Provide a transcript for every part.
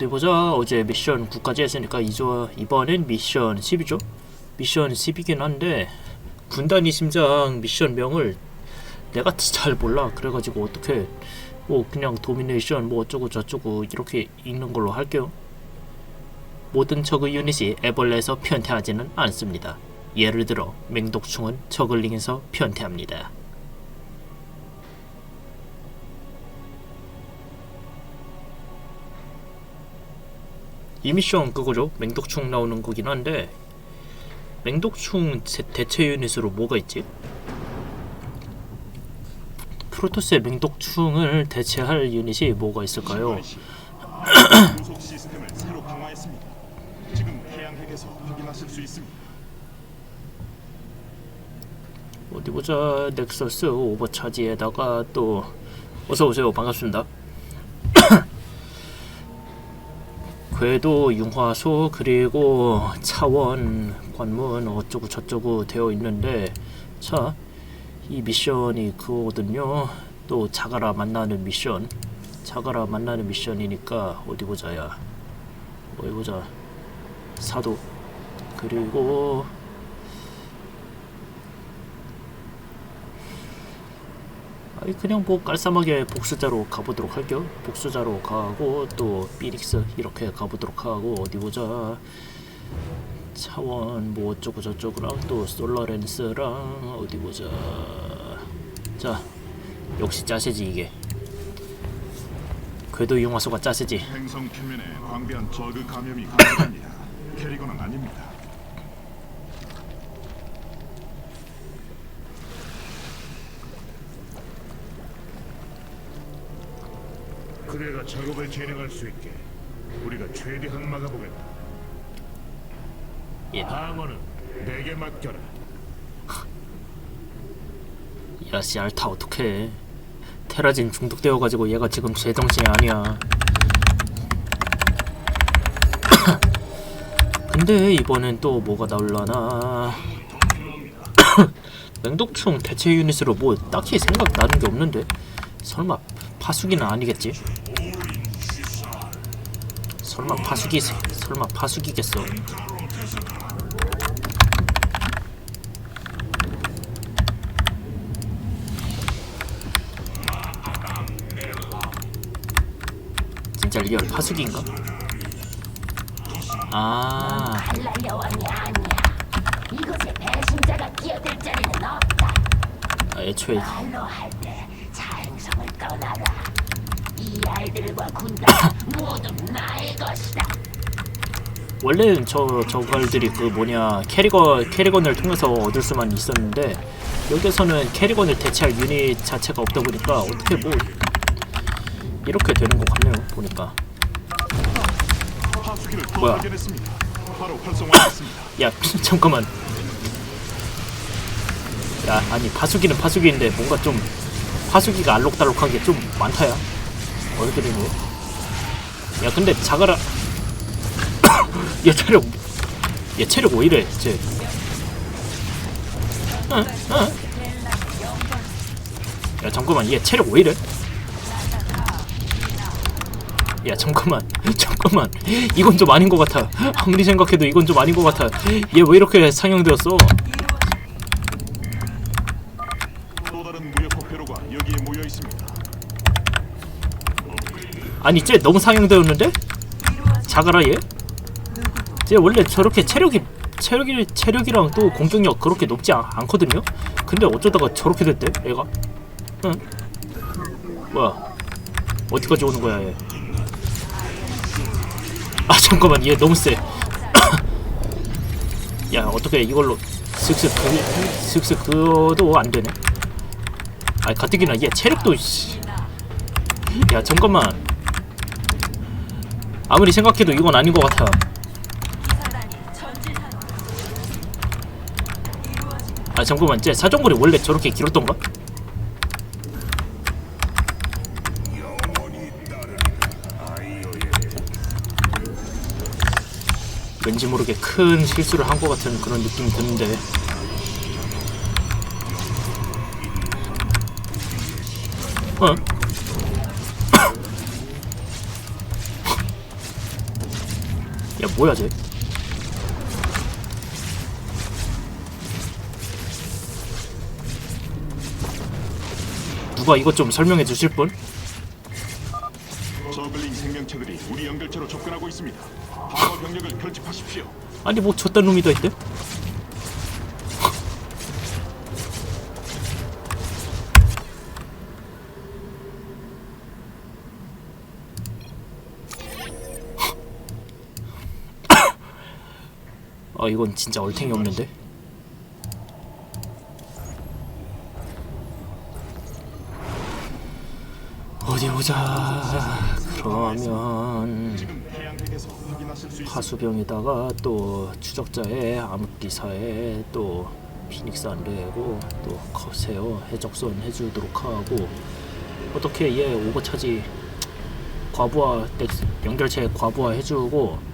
어디 보자. 어제 미션 9까지 했으니까 이조 이번엔 미션 10이죠. 미션 10이긴 한데 군단이 심장 미션명을 내가 잘 몰라. 그래가지고 어떻게 뭐 그냥 도미네이션 뭐 어쩌고 저쩌고 이렇게 읽는 걸로 할게요. 모든 저그 유닛이 애벌레에서 편태하지는 않습니다. 예를 들어 맹독충은 저글링에서 편태합니다. 이 미션 그거죠. 맹독충 나오는 거긴 한데 맹독충 제- 대체 유닛으로 뭐가 있지? 프로토스의 맹독충을 대체할 유닛이 뭐가 있을까요? 어디 보자 넥서스 오버차지에다가 또 어서 오세요 반갑습니다. 궤도 융화소 그리고 차원 관문 어쩌고 저쩌고 되어 있는데 자 이 미션이 그거거든요. 또 자가라 만나는 미션. 자가라 만나는 미션이니까 어디 보자야. 어디 보자. 사도. 그리고 아니 그냥 뭐 깔쌈하게 복수자로 가보도록 할게요. 복수자로 가고 또 피닉스 이렇게 가보도록 하고 어디 보자. 차원 뭐 어쩌고 저쩌고랑 또 솔라렌스랑 어디 보자. 자 역시 짜세지 이게. 궤도 융화소가 짜세지. 행성 표면에 광대한 저그 감염이 감지됩니다. 캐리건은 아닙니다. 그대가 작업을 진행할 수 있게 우리가 최대한 막아보겠다. 예. 방어는 내게 맡겨라. 야 씨 알타 어떡해. 테라진 중독되어가지고 얘가 지금 제정신이 아니야. 근데 이번엔 또 뭐가 나올라나 맹독충 대체 유닛으로 뭐 딱히 생각나는 게 없는데 설마 파수기는 아니겠지? 설마 파수기 설마 파수기겠어? 진짜 리얼 파수기인가? 아. 아, 애초에. 이 아이들과 군단 모두 나의 것이다. 원래는 저 저걸들이 그 뭐냐 캐리건 캐리건을 통해서 얻을 수만 있었는데 여기서는 캐리건을 대체할 유닛 자체가 없다 보니까 어떻게 뭐 이렇게 되는 것 같네요 보니까 뭐야? 야 잠깐만 야 아니 파수기는 파수기인데 뭔가 좀 파수기가 알록달록한 게 좀 많다야 얼굴이 뭐야 근데 자가라 얘 체력 얘 체력 왜 이래 쟤? 어? 어? 야 잠깐만 얘 체력 왜 이래? 야 잠깐만 잠깐만. 이건 좀 아닌 것 같아. 아무리 생각해도 이건 좀 아닌 것 같아. 얘 왜 이렇게 상영되었어 또 다른 무역 목표로가 여기에 모여 있습니다. 아니 쟤 너무 상영되었는데 자가라 얘? 쟤 원래 저렇게 체력이 체력이 체력이랑 또 공격력 그렇게 높지 않, 않거든요 근데 어쩌다가 저렇게 됐대 얘가 응 뭐야 어디까지 오는 거야 얘 아 잠깐만 얘 너무 세. 야 어떻게 이걸로 슥슥 그, 슥슥 그어도 안 되네. 아 가뜩이나 얘 체력도 씨. 야 잠깐만. 아무리 생각해도 이건 아닌 것 같아. 아 잠깐만 쟤 사정거리 원래 저렇게 길었던가? 왠지 모르게 큰 실수를 한 것 같은 그런 느낌이 드는데 어? 뭐야 쟤? 누가 이것 좀 설명해 주실 분? 저글링 생명체들이 우리 연결체로 접근하고 있습니다. 방어 병력을 결집하십시오. 아니 뭐 저딴 놈이 더 있대? 아 이건 진짜 얼탱이 없는데? 어디 보자 그러면. 하수병에다가 또 추적자에 암흑기사에 또 피닉스 안 되고 또 커세어 해적선 해주도록 하고 어떻게 얘 오버차지 과부하 연결체 과부하 해주고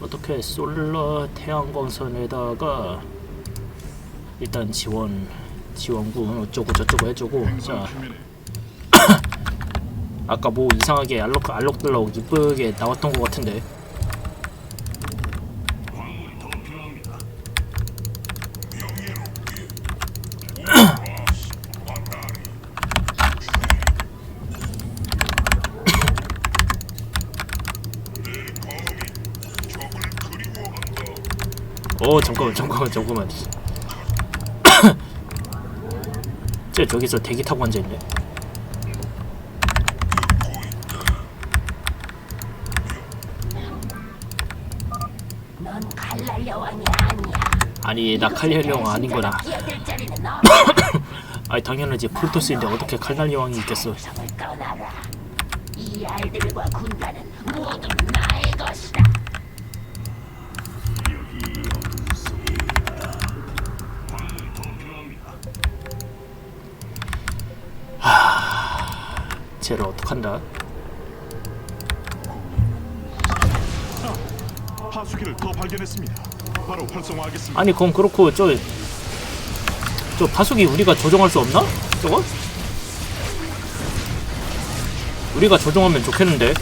어떻게 솔러 태양광선에다가 일단 지원 지원군 어쩌고 저쩌고 해주고 자. 아까 뭐 이상하게 알록 알록달록 이쁘게 나왔던 것 같은데 어 잠깐만 잠깐만 잠깐만 쟤 저기서 대기 타고 앉아있네 넌 칼날. 아니 나 끼어들 자리는 없. 아니 당연하지 프로토스인데 어떻게 칼날 여왕이 있겠어. 이 알들과 군단은 모두 나의 것이다. 쟤를 어떡한다 하수기를 더 발견했습니다. 바로 활성화하겠습니다. 아니 그건 그렇고 저저 파수기 우리가 조종할 수 없나? 저거? 우리가 조종하면 좋겠는데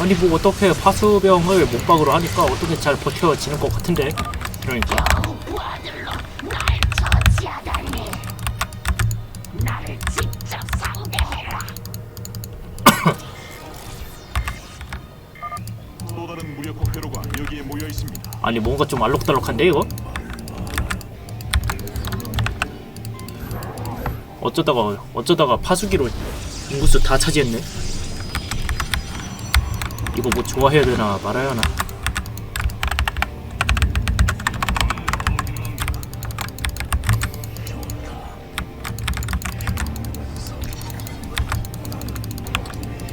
아니 뭐 어떻게 파수병을 목박으로 하니까 어떻게 잘 버텨지는 것 같은데 그러니까 있습니다. 아니 뭔가 좀 알록달록한데 이거? 어쩌다가 어쩌다가 파수기로 인구수 다 차지했네. 이거 뭐 좋아해야 되나 말아야 하나?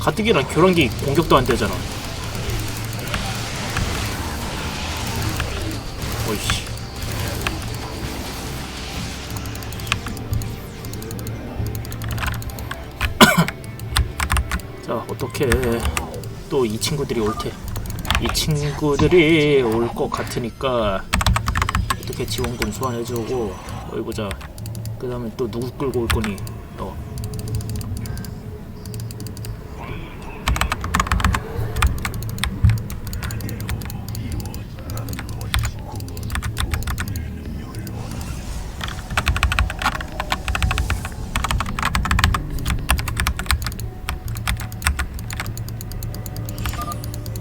가뜩이나 교란기 공격도 안 되잖아. 이 친구들이 올 테. 이 친구들이 올 것 같으니까 어떻게 지원금 소환해주고 어이 보자. 그 다음에 또 누구 끌고 올 거니? 너.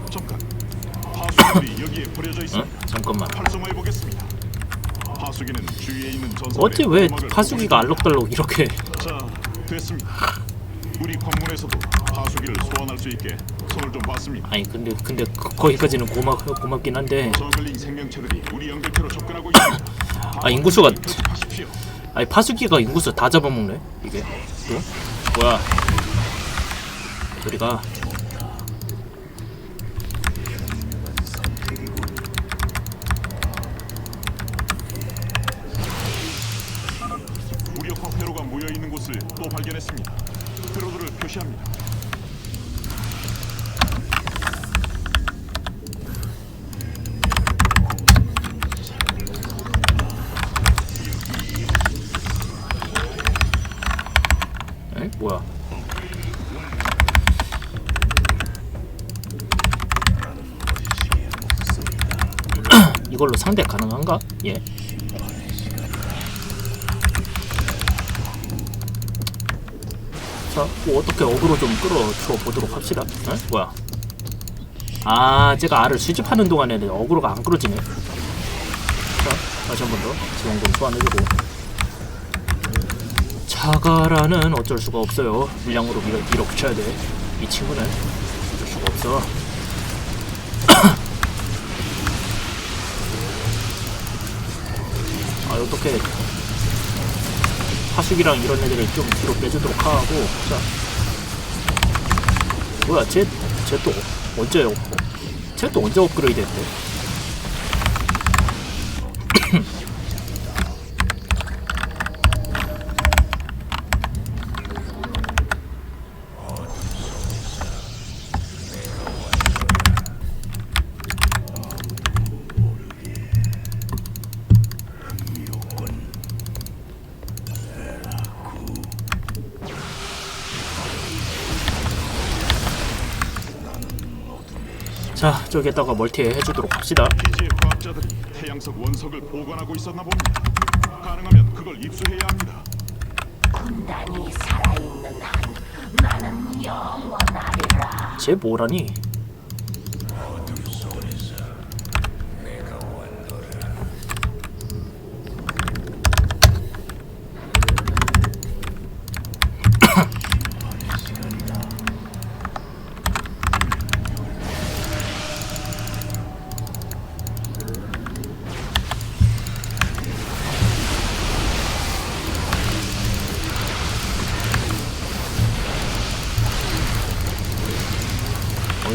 잠깐. 하수기들이 여기에 버려져 응? 있습니다. 잠깐만. 활성화해 보겠습니다. 하수기는 주위에 있는 전선에 어째 왜 파수기가 알록달록 이렇게 자, 됐습니다. 우리 관문에서도 하수기를 소환할 수 있게 손을 좀 봤습니다. 아니 근데 근데 그- 거기까지는 고마 고맙긴 한데 저글링 생명체들이 우리 연결체로 접근하고 있습니다. 아 인구수가 하십시오. 아니 파수기가 인구수 다 잡아먹네 이게 또 뭐야 저리가 모여 있는 곳을 또 발견했습니다. 회로도를 표시합니다. 뭐야? 이걸로 상대 가능한가? 예. 자, 뭐 어떻게 어그로 좀 끌어줘 보도록 합시다. 에? 뭐야? 아, 제가 알을 수집하는 동안에는 어그로가 안 끌어지네. 자, 다시 한 번 더 지원금 소환해주고. 자가라는 어쩔 수가 없어요. 물량으로 밀어, 밀어붙여야 돼. 이 친구는 어쩔 수가 없어. 아, 어떻게 하숙이랑 이런 애들을 좀 뒤로 빼주도록 하고 자. 뭐야 쟤 쟤 또 언제 업 쟤또 언제 업그레이드 했대 자 저기에다가 멀티 해주도록 합시다 기지의 과학자들이 태양석 원석을 보관하고 있었나 봅니다. 가능하면 그걸 입수해야 합니다. 군단이 살아있는 한 나는 영원하리라. 쟤 뭐라니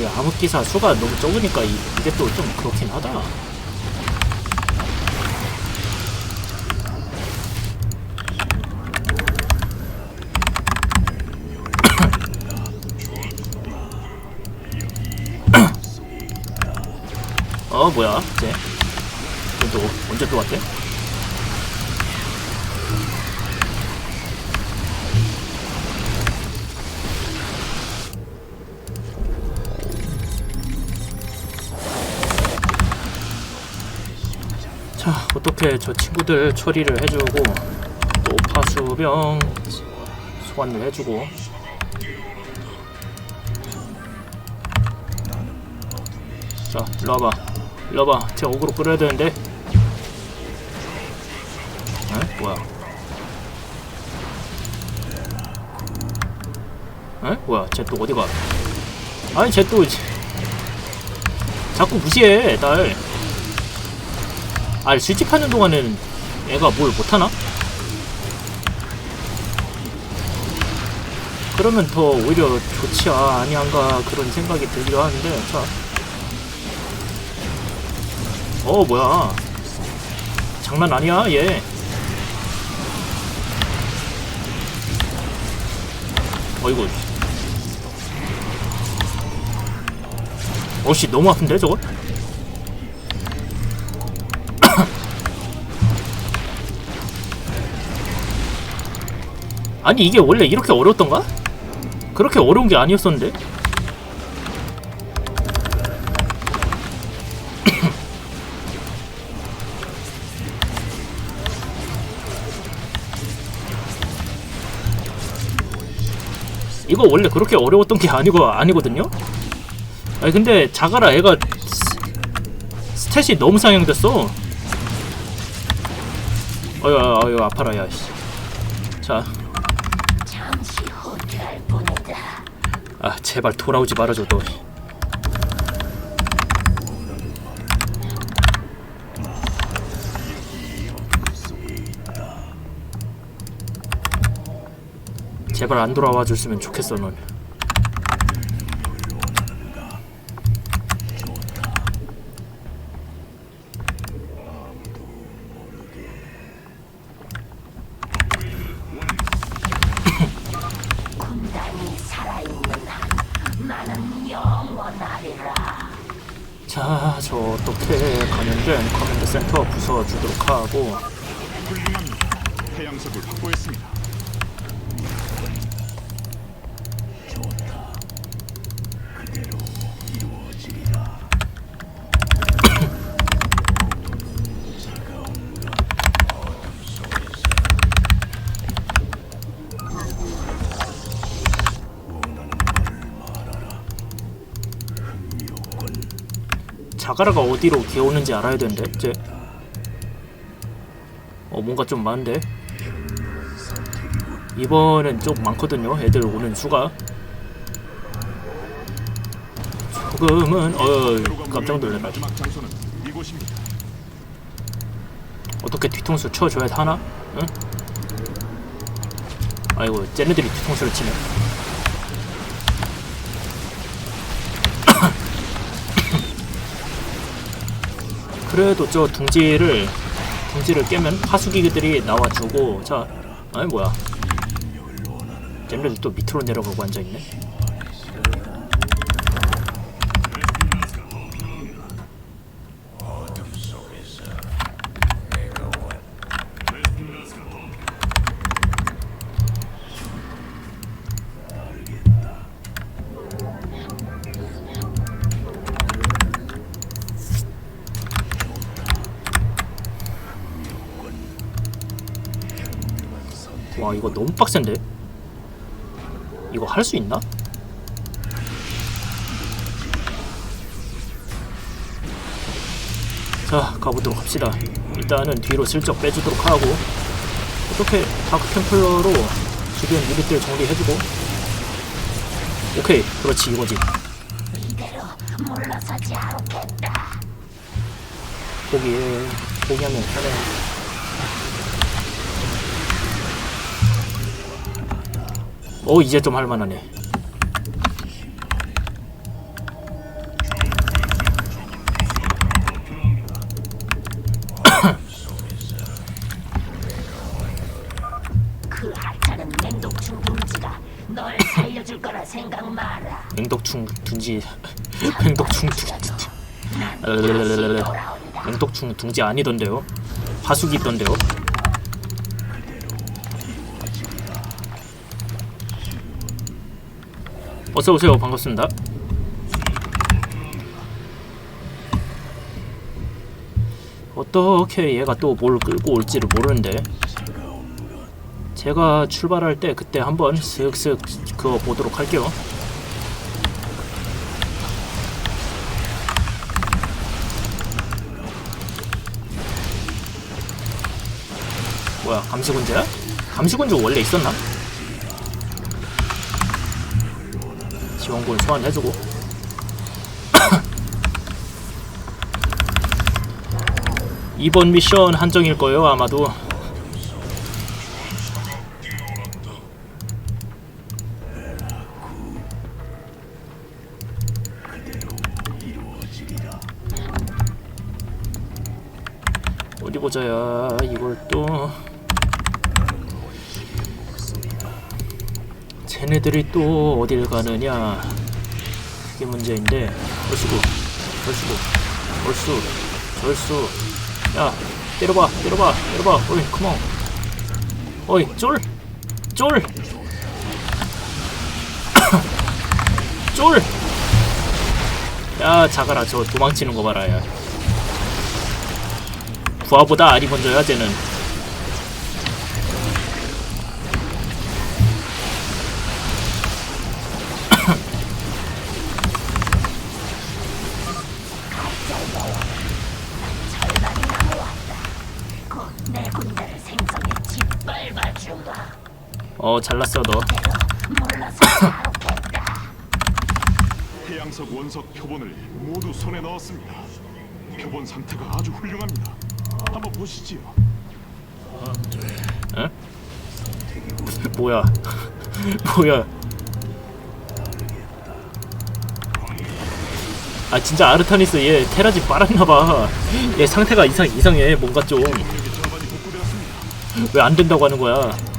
어이 암흑기사 수가 너무 적으니까 이, 이게 또 좀 그렇긴 하다 어 뭐야 쟤? 쟤또 언제 또 왔대? 어떻게 저 친구들 처리를 해주고 또 파수병 소환을 해주고. 자 일로 와봐. 제 어그로 끌어야 되는데. 에? 뭐야? 에? 뭐야? 쟤 또 어디가? 아니 쟤또 자꾸 무시해 날 알 수집하는 동안에는 애가 뭘 못하나? 그러면 더 오히려 좋지 아, 아니한가 그런 생각이 들기도 하는데 자. 어 뭐야 장난 아니야 얘 어이구 어씨 너무 아픈데 저거? 아니 이게 원래 이렇게 어려웠던가? 그렇게 어려운 게 아니었었는데? 이거 원래 그렇게 어려웠던 게 아니고 아니거든요? 아니 근데 자가라 애가 스- 스탯이 너무 상향됐어 어휴 어휴 아파라 야씨 자 잠시 후퇴할 뿐이다. 아 제발 돌아오지 말아줘 너 제발 안 돌아와 줬으면 좋겠어 넌 센터 부숴 주도록 하고 자가라가 어디로 기어오는지 알아야 되는데 이제 어 뭔가 좀 많은데 이번엔 좀 많거든요 애들 오는 수가 조금은 어 깜짝 놀래라. 어떻게 뒤통수 쳐줘야 하나? 응? 아이고 쟤네들이 뒤통수를 치네 그래도 저 둥지를 둥지를 깨면 하수기들이 나와주고 자 아니 뭐야. 쟤네들 또 밑으로 내려가고 앉아있네 와 이거 너무 빡센데? 이거 할 수 있나? 자 가보도록 합시다. 일단은 뒤로 슬쩍 빼주도록 하고. 어떻게 다크템플러로 주변 유닛들 정리해주고? 오케이 그렇지 이거지. 포기해 포기하면 편해 어 이제 좀 할만하네 그 하찮은 맹독충 둥지가 널 살려줄 거라 생각 마라. 맹독충 둥지 맹독충 둥지 랄랄랄랄랄. 맹독충 둥지 아니던데요 화숙이 있던데요 어서 오세요 반갑습니다 어떻게 얘가 또 뭘 끌고 올지를 모르는데 제가 출발할 때 그때 한번 슥슥 그거 보도록 할게요 뭐야 감시군제야? 감시군제 원래 있었나? 지원군 소환해주고. 이번 미션 한정일 거예요 아마도. 어디 보자야 이걸 또 쟤네들이 또 어딜 가느냐 그게 문제인데 얼쑤고 얼쑤고 얼쑤 절수 야 때려봐 때려봐 때려봐 어이 컴온 어이 쫄! 쫄! 쫄! 야 자가라 저 도망치는 거 봐라 야 부하보다 알이 먼저야 쟤는 어 잘났어 너. 해양석 원석 표본을 모두 손에 넣었습니다. 표본 상태가 아주 훌륭합니다. 한번 보시지요. 뭐야 뭐야 아 진짜 아르타니스 얘 테라지 빨았나봐 얘 상태가 이상 이상해 뭔가 좀 왜안 이게 절반이 복구되었습니다. 된다고 하는 거야 나를 막지 못해.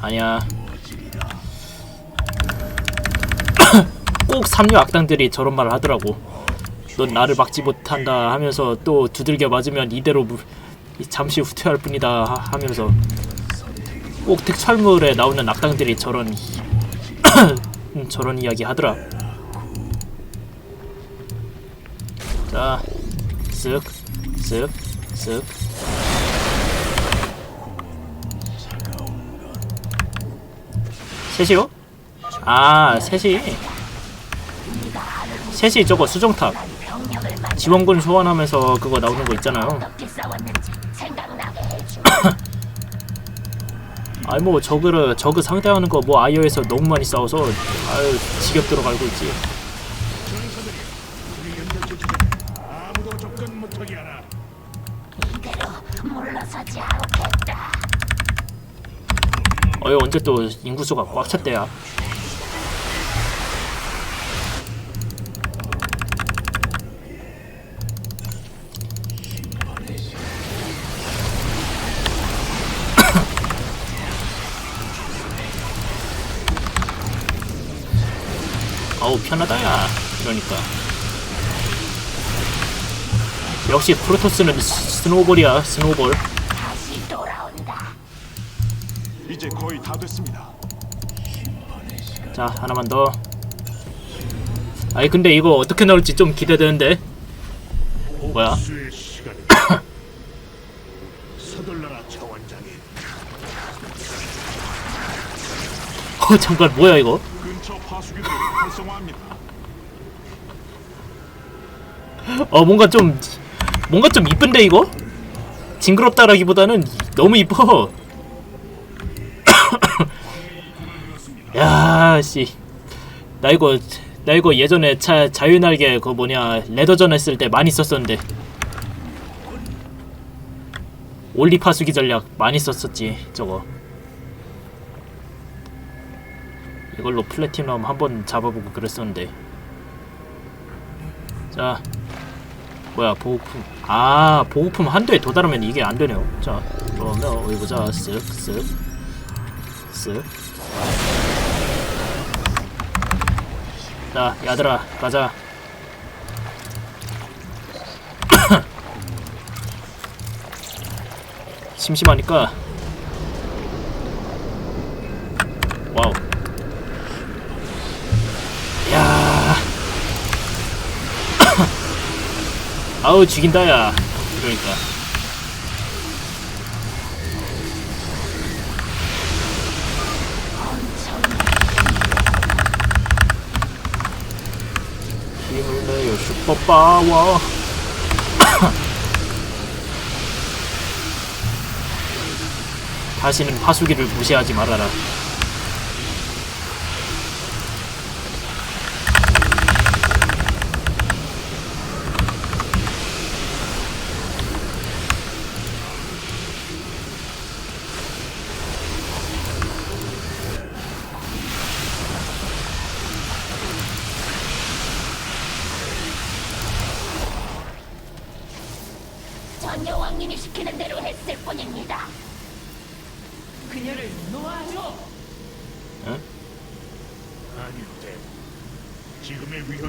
아니야. 꼭 삼류 악당들이 저런 말을 하더라고. 넌 나를 막지 못한다 하면서 또 두들겨 맞으면 이대로 무- 잠시 후퇴할 뿐이다 하- 하면서. 꼭 특촬물에 나오는 악당들이 저런 이- 저런 이야기 하더라. 자 쓱 쓱 쓱 셋이요? 아 셋이 셋이 저거 수정탑 지원군 소환하면서 그거 나오는 거 있잖아요. 아이 뭐 저그를 저그 상대하는 거 뭐 아이어에서 너무 많이 싸워서 아유 지겹도록 알고 있지. 어이 언제 또 인구수가 꽉 찼대야. 어우 편하다야. 이러니까. 역시 프로토스는 스- 스노우볼이야 스노우볼 다 됐습니다. 자 하나만 더. 아니 근데 이거 어떻게 나올지 좀 기대되는데. 뭐야? 어 잠깐 뭐야 이거. 어 뭔가 좀 뭔가 좀 이쁜데 이거? 징그럽다라기보다는 너무 이뻐 야 씨. 나 이거 나 이거 예전에 차 자유 날개 그 뭐냐 레더전 했을 때 많이 썼었는데. 올리 파수기 전략 많이 썼었지 저거. 이걸로 플래티넘 한번 잡아보고 그랬었는데. 자. 뭐야 보호품. 아 보호품 한도에 도달하면 이게 안 되네요. 자 그러면 어디 보자 쓱쓱쓱 자 야들아 가자. 심심하니까. 와우. 야. 아우 죽인다 야. 그러니까 힘을 내요 슈퍼파워. 다시는 파수기를 무시하지 말아라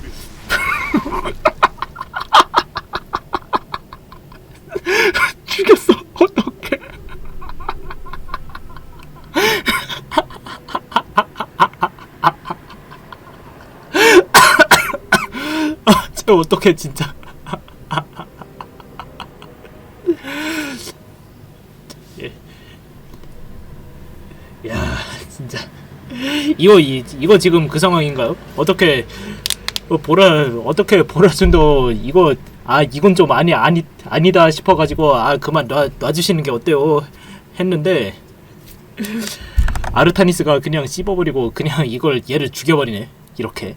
죽였어 어떡해 아, 쟤 어떡해 진짜 예. 야 진짜 이거 이, 이거 지금 그 상황인가요? 어떻게 어, 보라 어떻게 보라준도 이거 아 이건 좀 아니 아니 아니다 싶어가지고 아 그만 놔 놔주시는 게 어때요? 했는데 아르타니스가 그냥 씹어버리고 그냥 이걸 얘를 죽여버리네 이렇게